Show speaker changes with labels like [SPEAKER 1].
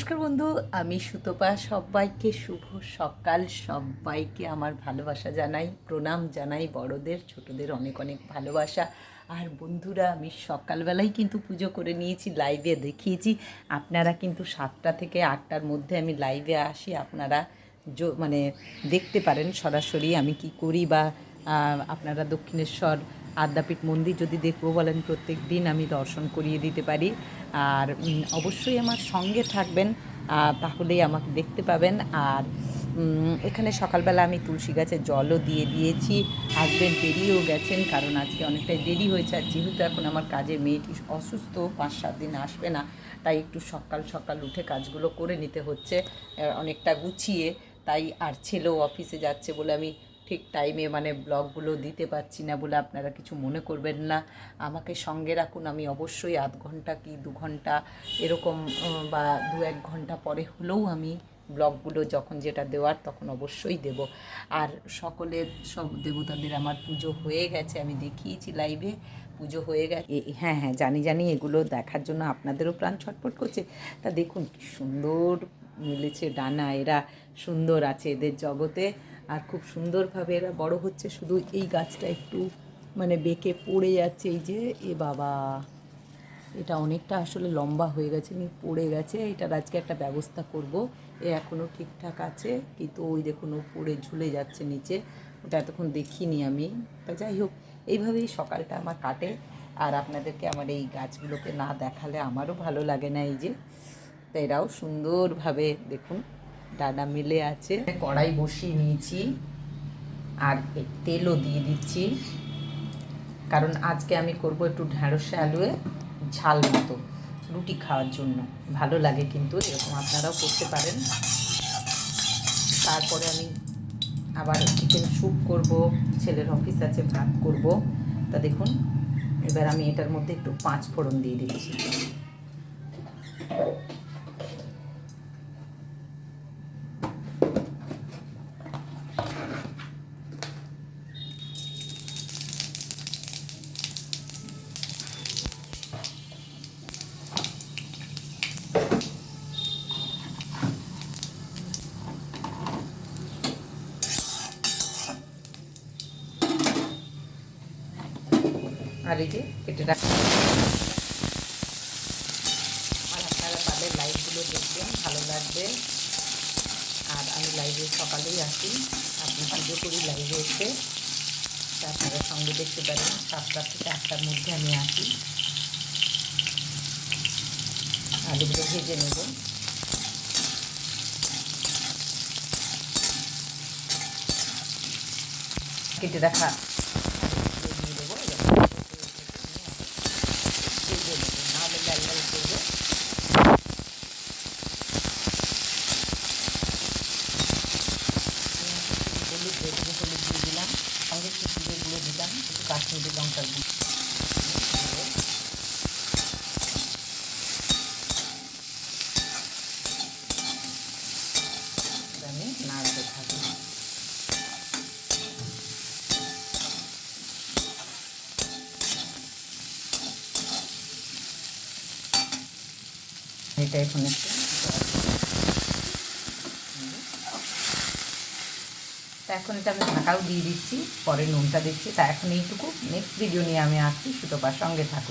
[SPEAKER 1] নমস্কার বন্ধু, আমি সুতপা। সবাইকে শুভ সকাল। সবাইকে আমার ভালোবাসা জানাই, প্রণাম জানাই বড়দের, ছোটদের অনেক অনেক ভালোবাসা। আর বন্ধুরা, আমি সকালবেলাই কিন্তু পুজো করে নিয়েছি লাইভে দেখিয়েছি। আপনারা কিন্তু সাতটা থেকে আটটার মধ্যে আমি লাইভে আসি। আপনারা মানে দেখতে পারেন সরাসরি আমি কি করি বা আপনারা দক্ষিণেশ্বর আদ্যাপীঠ মন্দির যদি দেখব বলেন প্রত্যেক দিন আমি দর্শন করিয়ে দিতে পারি। আর অবশ্যই আমার সঙ্গে থাকবেন তাহলেই আমাকে দেখতে পাবেন। আর এখানে সকালবেলা আমি তুলসী গাছে জলও দিয়ে দিয়েছি। হাজব্যান্ড বেরিয়েও গেছেন, কারণ আজকে অনেকটাই দেরি হয়েছে। আর যেহেতু এখন আমার কাজে মেয়েটি অসুস্থ, পাঁচ সাত দিন আসবে না, তাই একটু সকাল সকাল উঠে কাজগুলো করে নিতে হচ্ছে অনেকটা গুছিয়ে। তাই আর ছেলেও অফিসে যাচ্ছে বলে আমি ঠিক টাইমে মানে ব্লগগুলো দিতে পারছি না বলে আপনারা কিছু মনে করবেন না। আমাকে সঙ্গে রাখুন, আমি অবশ্যই আধ ঘণ্টা কি দু ঘণ্টা এরকম বা দু এক ঘণ্টা পরে হলেও আমি ব্লগগুলো যখন যেটা দেওয়ার তখন অবশ্যই দেব। আর সকলের সব দেবতাদের আমার পুজো হয়ে গেছে, আমি দেখিয়েছি লাইভে পুজো হয়ে গেছে। হ্যাঁ হ্যাঁ জানি জানি এগুলো দেখার জন্য আপনাদেরও প্রাণ ছটফট করছে। তা দেখুন কি সুন্দর মিলেছে ডানা, এরা সুন্দর আছে এদের জগতে। আর খুব সুন্দরভাবে এরা বড় হচ্ছে। শুধু এই গাছটা একটু মানে বেঁকে পড়ে যাচ্ছে। এই যে, এ বাবা, এটা অনেকটা আসলে লম্বা হয়ে গেছে নি পড়ে গেছে। এটার আজকে একটা ব্যবস্থা করব। এ এখনও ঠিকঠাক আছে, কিন্তু ওই দেখুন ও পড়ে ঝুলে যাচ্ছে নিচে। ওটা এতক্ষণ দেখিনি আমি। তা যাই হোক, এইভাবেই সকালটা আমার কাটে। আর আপনাদেরকে আমার এই গাছগুলোকে না দেখালে আমারও ভালো লাগে না। এই যে, তো এরাও সুন্দরভাবে দেখুন ডানা মিলে আছে। কড়াই বসিয়ে নিয়েছি, আর তেলও দিয়ে দিচ্ছি। কারণ আজকে আমি করব একটু ঢ্যাঁড়সে আলুয়ে ঝাল মতো রুটি খাওয়ার জন্য। ভালো লাগে কিন্তু, এরকম আপনারাও করতে পারেন। তারপরে আমি আবার চিকেন স্যুপ করব, ছেলের অফিস আছে, ভাত করব। তা দেখুন, এবার আমি এটার মধ্যে একটু পাঁচ ফোড়ন দিয়ে দিচ্ছি। আর কেটে রাখা আর আপনারা তাদের লাইভগুলো দেখবেন, ভালো লাগবে। আর আমি লাইভে সকালেই আসি। আপনি পুজো করি লাইভে এসে। আপনারা সঙ্গে দেখতে পারেন, সাতটা থেকে আটটার মধ্যে আমি আসি। আলুগুলো ভেজে নেব। কেটে রাখা নাহলে লাল লাল করবে হলুদ বেগুনি হলুদ দিয়ে দিলাম সঙ্গে একটু জিরে গুঁড়ো দিলাম একটু কাশ্মীরি লঙ্কার গুঁড়ো এটা এখন তা এখন এটা আমি ঢাকাও দিয়ে দিচ্ছি, পরে নুনটা দিচ্ছি। তা এখন এইটুকু নেক্সট ভিডিও নিয়ে আমি আসছি, সুতোপার সঙ্গে থাকুন।